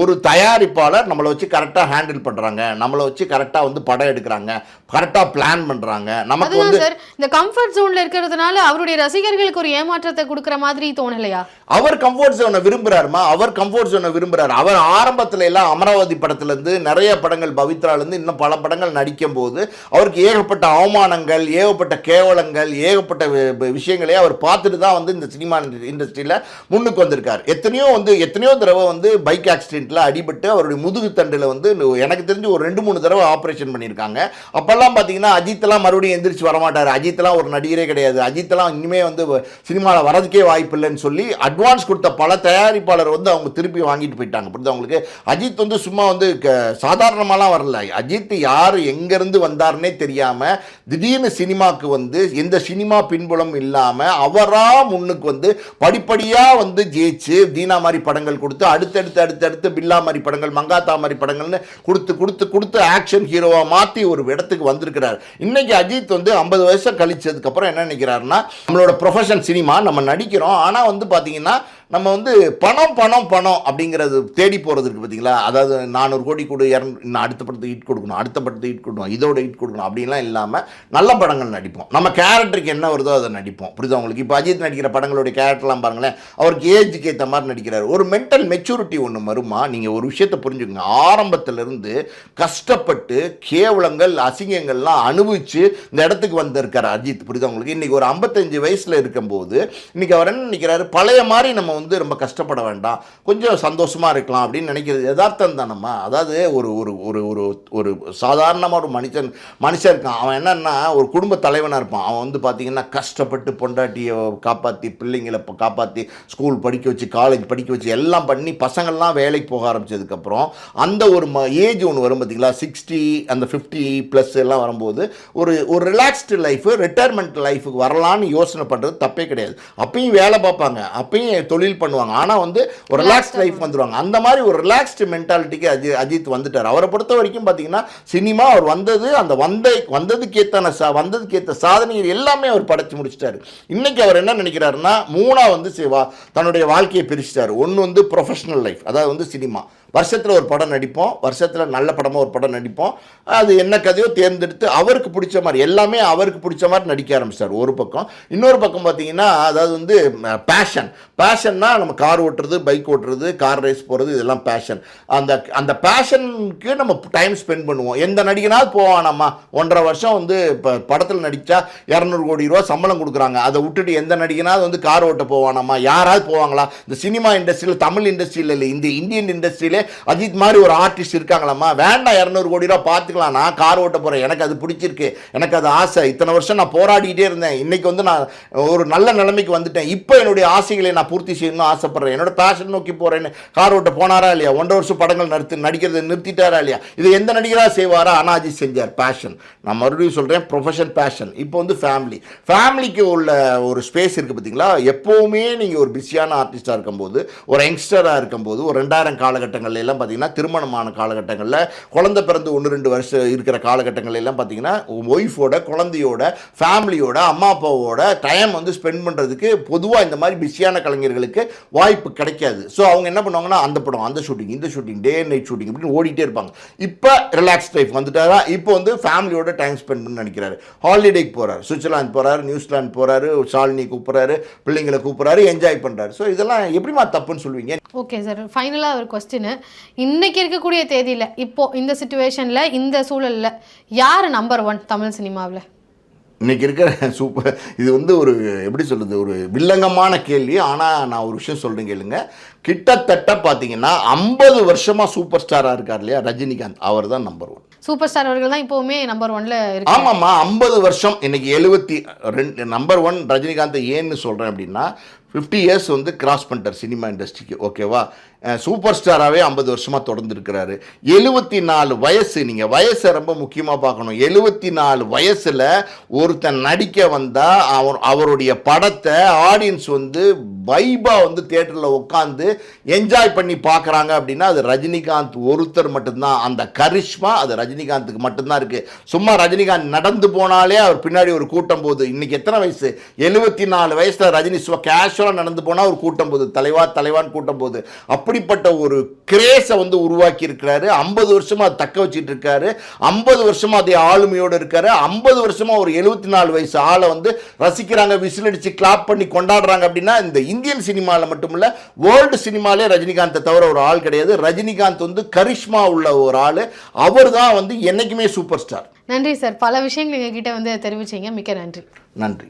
ஒரு தயாரிப்பாளர் நம்மளை வச்சு கரெக்டாக ஹேண்டில் பண்ணுறாங்க நம்மளை வச்சு கரெக்டாக வந்து படம் எடுக்கிறாங்க. கரெக்டாக பிளான் பண்ணுறாங்க நமக்கு வந்து சார் இந்த கம்ஃபர்ட் ஜோன்ல இருக்கிறதுனால அவருடைய ரசிகர்களுக்கு ஒரு ஏமாற்றத்தை கொடுக்குற மாதிரி தோணலையா? அவர் கம்ஃபர்ட் ஜோனை விரும்புறாருமா? அவர் கம்ஃபர்ட் ஜோனை விரும்புறாரு. அவர் ஆரம்பத்துல எல்லாம் அமராவதி படத்துல இருந்து நிறைய படங்கள் பவித்ரால இருந்து இன்னும் பல படங்கள் நடிக்கும் போது அவருக்கு ஏகப்பட்ட அவமானங்கள் ஏகப்பட்ட கேவலங்கள் ஏகப்பட்ட விஷயங்களே அவர் பார்த்துட்டு தான் வந்து இந்த சினிமா இண்டஸ்ட்ரியில முன்னுக்கு வந்திருக்கார். எத்தனையோ வந்து எத்தனையோ தடவை வந்து பைக் ஆக்சிடென்ட்ல அடிபட்டு அவருடைய முதுகு தண்டில் வந்து எனக்கு தெரிஞ்சு ஒரு ரெண்டு மூணு தடவை ஆப்ரேஷன் பண்ணியிருக்காங்க. அப்போல்லாம் பார்த்தீங்கன்னா அஜித்லாம் மறுபடியும் எந்திரிச்சு வரமாட்டார். அஜித்லாம் ஒரு நடிகரே கிடையாது. அஜித்லாம் இனிமே வந்து சினிமாவில் வரதுக்கே வாய்ப்பு இல்லைன்னு சொல்லி அட்வான்ஸ் கொடுத்த பல தயாரிப்பாளர் வந்து அவங்க திருப்பி வாங்கிட்டு போயிட்டாங்க. புரியுதா அவங்களுக்கு அஜித் வந்து சும்மா வந்து க- சாதாரணமாலாம் வரல. அஜித் யார் எங்கேருந்து வந்தாருன்னே தெரியாமல் திடீர்னு சினிமாவுக்கு வந்து எந்த சினிமா பின்புலம் இல்லாமல் அவராக முன்னுக்கு வந்து படிப்படியாக வந்து ஜெயிச்சு தீனா மாதிரி படங்கள் கொடுத்து அடுத்தடுத்து அடுத்தடுத்து பில்லா மாதிரி படங்கள் மங்காத்தா மாதிரி படங்கள்னு கொடுத்து கொடுத்து கொடுத்து ஆக்ஷன் ஹீரோவாக மாற்றி ஒரு இடத்துக்கு வந்திருக்கிறார். இன்னைக்கு அஜித் வந்து ஐம்பது வருஷம் கழிச்சதுக்கப்புறம் என்ன நினைக்கிறாருன்னா நம்மளோட ப்ரொஃபஷன் சினிமா நம்ம நடிக்கிறோம். ஆனால் வந்து பார்த்தீங்கன்னா நம்ம வந்து பணம் பணம் பணம் அப்படிங்கிறது தேடி போகிறது இருக்குது பார்த்தீங்களா அதாவது நானூறு கோடி கொடு இரநூறு இன்னும் அடுத்த படத்துக்கு ஹிட் கொடுக்கணும் அடுத்த படத்துக்கு ஹிட் கொடுக்கணும் இதோட ஹிட் கொடுக்கணும் அப்படின்லாம் இல்லாமல் நல்ல படங்கள் நடிப்போம். நம்ம கேரக்டருக்கு என்ன வருதோ அதை நடிப்போம். புரியுதா உங்களுக்கு? இப்போ அஜித் நடிக்கிற படங்களுடைய கேரக்டர்லாம் பாருங்களேன் அவருக்கு ஏஜுக்கு ஏற்ற மாதிரி நடிக்கிறார். ஒரு மென்டல் மெச்சூரிட்டி ஒன்று வருமா? நீங்கள் ஒரு விஷயத்தை புரிஞ்சுக்கோங்க. ஆரம்பத்திலிருந்து கஷ்டப்பட்டு கேவலங்கள் அசிங்கங்கள்லாம் அனுபவித்து இந்த இடத்துக்கு வந்திருக்கார் அஜித். புரியுதா உங்களுக்கு? இன்றைக்கி ஒரு ஐம்பத்தஞ்சு வயசில் இருக்கும்போது இன்றைக்கி அவர் என்ன நினைக்கிறாரு? பழைய மாதிரி நம்ம வந்து ரொம்ப கஷ்டப்பட வேண்டாம். கொஞ்சம் சந்தோஷமாக இருக்கலாம் அப்படின்னு நினைக்கிறது யதார்த்தம் தானம்மா. அதாவது ஒரு ஒரு ஒரு ஒரு ஒரு சாதாரணமாக ஒரு மனுஷன் மனுஷன் இருக்கான். அவன் என்னென்னா ஒரு குடும்ப தலைவனாக இருப்பான். அவன் வந்து பார்த்தீங்கன்னா கஷ்டப்பட்டு பொண்டாட்டியை காப்பாற்றி பிள்ளைங்களை காப்பாற்றி ஸ்கூல் படிக்க வச்சு காலேஜ் படிக்க வச்சு எல்லாம் பண்ணி பசங்கள்லாம் வேலைக்கு போக ஆரம்பிச்சதுக்கப்புறம் அந்த ஒரு ம ஏஜ் ஒன்று வரும் பார்த்தீங்களா சிக்ஸ்டி அந்த ஃபிஃப்டி ப்ளஸ் எல்லாம் வரும்போது ஒரு ஒரு ரிலாக்ஸ்டு லைஃபு ரிட்டையர்மெண்ட் லைஃபுக்கு வரலான்னு யோசனை பண்ணுறது தப்பே கிடையாது. அப்பயும் வேலை பார்ப்பாங்க. அப்பயும் தொழில் பண்ணுவாங்க. ஆனால் வந்து ஒரு ரிலாக்ஸ்ட் லைஃப் வந்துடுவாங்க அந்த மாதிரி ஒரு ரிலாக்ஸ்டு மென்டாலிட்டிக்கு அஜி அஜித் வந்துட்டார். அவரை பொறுத்த வரைக்கும் பார்த்தீங்கன்னா சினிமா அவர் வந்தது அந்த வந்த வந்ததுக்கேத்தான சா வந்ததுக்கேற்ற சாதனைகள் எல்லாமே அவர் படைச்சு முடிச்சிட்டாரு. இன்னைக்கு அவர் என்ன நினைக்கிறாருன்னா மூணா வந்து சிவா தன்னுடைய வாழ்க்கையை பிரிச்சிட்டாரு. ஒன்று வந்து ப்ரொஃபஷனல் லைஃப் அதாவது வந்து சினிமா. வருஷத்தில் ஒரு படம் நடிப்போம் வருஷத்தில் நல்ல படமாக ஒரு படம் நடிப்போம். அது என்ன கதையோ தேர்ந்தெடுத்து அவருக்கு பிடிச்ச மாதிரி எல்லாமே அவருக்கு பிடிச்ச மாதிரி நடிக்க ஆரம்பிச்சார் ஒரு பக்கம். இன்னொரு பக்கம் பார்த்தீங்கன்னா அதாவது வந்து பேஷன் பேஷன்னா நம்ம கார் ஓட்டுறது பைக் ஓட்டுறது கார் ரேஸ் போகிறது இதெல்லாம் பேஷன் அந்த அந்த பேஷனுக்கு நம்ம டைம் ஸ்பெண்ட் பண்ணுவோம். எந்த நடிகனாவது போவான் நம்ம ஒன்றரை வருஷம் வந்து இப்போ படத்தில் நடித்தா இரநூறு கோடி ரூபா சம்பளம் கொடுக்குறாங்க. அதை விட்டுட்டு எந்த நடிகனாவது வந்து கார் ஓட்ட போவானாமா? யாராவது போவாங்களா? இந்த சினிமா இண்டஸ்ட்ரியில் தமிழ் இண்டஸ்ட்ரியில் இல்லை இந்த இந்தியன் இண்டஸ்ட்ரியிலே அஜித் மாதிரி ஒரு ஆர்டிஸ்ட் இருக்காங்களாம்மா? வேண்டாம் இரநூறு கோடி ரூபா பார்த்துக்கலாம். நான் கார் ஓட்ட போகிறேன் எனக்கு அது பிடிச்சிருக்கு. எனக்கு அது ஆசை. இத்தனை வருஷம் நான் போராடிக்கிட்டே இருந்தேன். இன்றைக்கி வந்து நான் ஒரு நல்ல நிலைமைக்கு வந்துட்டேன். இப்போ என்னுடைய ஆசைகளை நான் பூர்த்தி செய்யணும்னு ஆசைப்படுறேன். என்னோட பேஷன் நோக்கி போகிறேன்னு கார் ஓட்ட போனாரா இல்லையா? ஒன்றரை வருஷம் படங்கள் நடத்து நடிக்கிறது நிறுத்திட்டாரா இல்லையா? இது எந்த நடிகராக செய்வாரா? ஆனால் அஜித் செஞ்சார். பேஷன் நான் மறுபடியும் சொல்கிறேன் ப்ரொஃபஷன் பேஷன் இப்போ வந்து ஃபேமிலி ஃபேமிலிக்கு உள்ள ஒரு ஸ்பேஸ் இருக்குது பார்த்தீங்களா எப்போவுமே நீங்கள் ஒரு பிஸியான ஆர்டிஸ்டாக இருக்கும்போது ஒரு யங்ஸ்டராக இருக்கும்போது ஒரு ரெண்டாயிரம் காலகட்டங்கள் காலகட்டங்கள்ல எல்லாம் பார்த்தீங்கன்னா திருமணமான காலகட்டங்களில் குழந்தை பிறந்து ஒன்று ரெண்டு வருஷம் இருக்கிற காலகட்டங்கள் எல்லாம் பார்த்தீங்கன்னா ஒய்ஃபோட குழந்தையோட ஃபேமிலியோட அம்மா அப்பாவோட டைம் வந்து ஸ்பெண்ட் பண்ணுறதுக்கு பொதுவாக இந்த மாதிரி பிஸியான கலைஞர்களுக்கு வாய்ப்பு கிடைக்காது. ஸோ அவங்க என்ன பண்ணுவாங்கன்னா அந்த படம் அந்த ஷூட்டிங் இந்த ஷூட்டிங் டே நைட் ஷூட்டிங் அப்படின்னு ஓடிட்டே இருப்பாங்க. இப்போ ரிலாக்ஸ் லைஃப் வந்துட்டாரா? இப்போ வந்து ஃபேமிலியோட டைம் ஸ்பெண்ட் பண்ண நினைக்கிறாரு. ஹாலிடேக்கு போகிறார் சுவிட்சர்லாந்து போகிறாரு நியூசிலாந்து போகிறாரு ஷாலினி கூப்பிட்றாரு பிள்ளைங்களை கூப்பிட்றாரு என்ஜாய் பண்ணுறாரு ஸோ இதெல்லாம் எப்படிமா தப்புன்னு சொல்லுவீங்க? ஓகே சார் ஃபைனலாக ஒரு கொஸ்டின் இன்னைக்கு இருக்கக்கூடிய தேதியில் இப்போ இந்த சுச்சுவேஷனில் இந்த சூழல்ல யார் நம்பர் ஒன் தமிழ் சினிமாவில்? இன்னைக்கு இருக்கிற சூப்பர் இது வந்து ஒரு எப்படி சொல்றது ஒரு வில்லங்கமான கேள்வி. ஆனால் நான் ஒரு விஷயம் சொல்றேன் கேளுங்க. கிட்டத்தட்ட பார்த்தீங்கன்னா ஐம்பது வருஷமா சூப்பர் ஸ்டாராக இருக்கார் இல்லையா ரஜினிகாந்த். அவர் தான் நம்பர் ஒன் சூப்பர் ஸ்டார் அவர்கள் தான் இப்போவுமே நம்பர் ஒன்ல இருக்கு ஆமாம்மா ஐம்பது வருஷம் இன்னைக்கு எழுபத்தி ரெண்டு நம்பர் ஒன் ரஜினிகாந்தை ஏன்னு சொல்கிறேன் அப்படின்னா ஃபிஃப்டி இயர்ஸ் வந்து கிராஸ் பண்ணிட்டார் சினிமா இண்டஸ்ட்ரிக்கு ஓகேவா சூப்பர் ஸ்டாராகவே ஐம்பது வருஷமாக தொடர்ந்துருக்கிறாரு. எழுபத்தி நாலு வயசு நீங்கள் வயசை ரொம்ப முக்கியமாக பார்க்கணும். எழுபத்தி நாலு வயசில் ஒருத்தன் நடிக்க வந்தால் அவர் அவருடைய படத்தை ஆடியன்ஸ் வந்து வைபாக வந்து தேட்டரில் உட்காந்து என்ஜாய் பண்ணி பார்க்குறாங்க அப்படின்னா அது ரஜினிகாந்த் ஒருத்தர் மட்டும்தான். அந்த கரிஷ்மா அது ரஜினிகாந்துக்கு மட்டும்தான் இருக்குது சும்மா ரஜினிகாந்த் நடந்து போனாலே அவர் பின்னாடி ஒரு கூட்டம் போகுது. இன்னைக்கு எத்தனை வயசு? எழுபத்தி நாலு வயசில் ரஜினி சும்மா கேஷுவலாக நடந்து போனால் ஒரு கூட்டம் போகுது. தலைவா தலைவான்னு கூட்டம் போகுது. அப்படிப்பட்ட ஒரு கிரேஸை வந்து உருவாக்கி இருக்கிறாரு ஐம்பது வருஷமா அதை தக்க வச்சிட்டு இருக்காரு ஐம்பது வருஷமா அதே ஆளுமையோடு இருக்காரு. ஐம்பது வருஷமா ஒரு எழுபத்தி நாலு வயசு ஆளை வந்து ரசிக்கிறாங்க விசில் அடிச்சு கிளாப் பண்ணி கொண்டாடுறாங்க அப்படின்னா இந்த இந்தியன் சினிமாவில் மட்டுமில்ல வேர்ல்டு சினிமாலே ரஜினிகாந்தை தவிர ஒரு ஆள் கிடையாது. ரஜினிகாந்த் வந்து கரிஷ்மா உள்ள ஒரு ஆள். அவர் தான் வந்து என்னைக்குமே சூப்பர் ஸ்டார் நன்றி சார். பல விஷயங்கள் எங்ககிட்ட வந்து தெரிவிச்சீங்க. மிக்க நன்றி. நன்றி.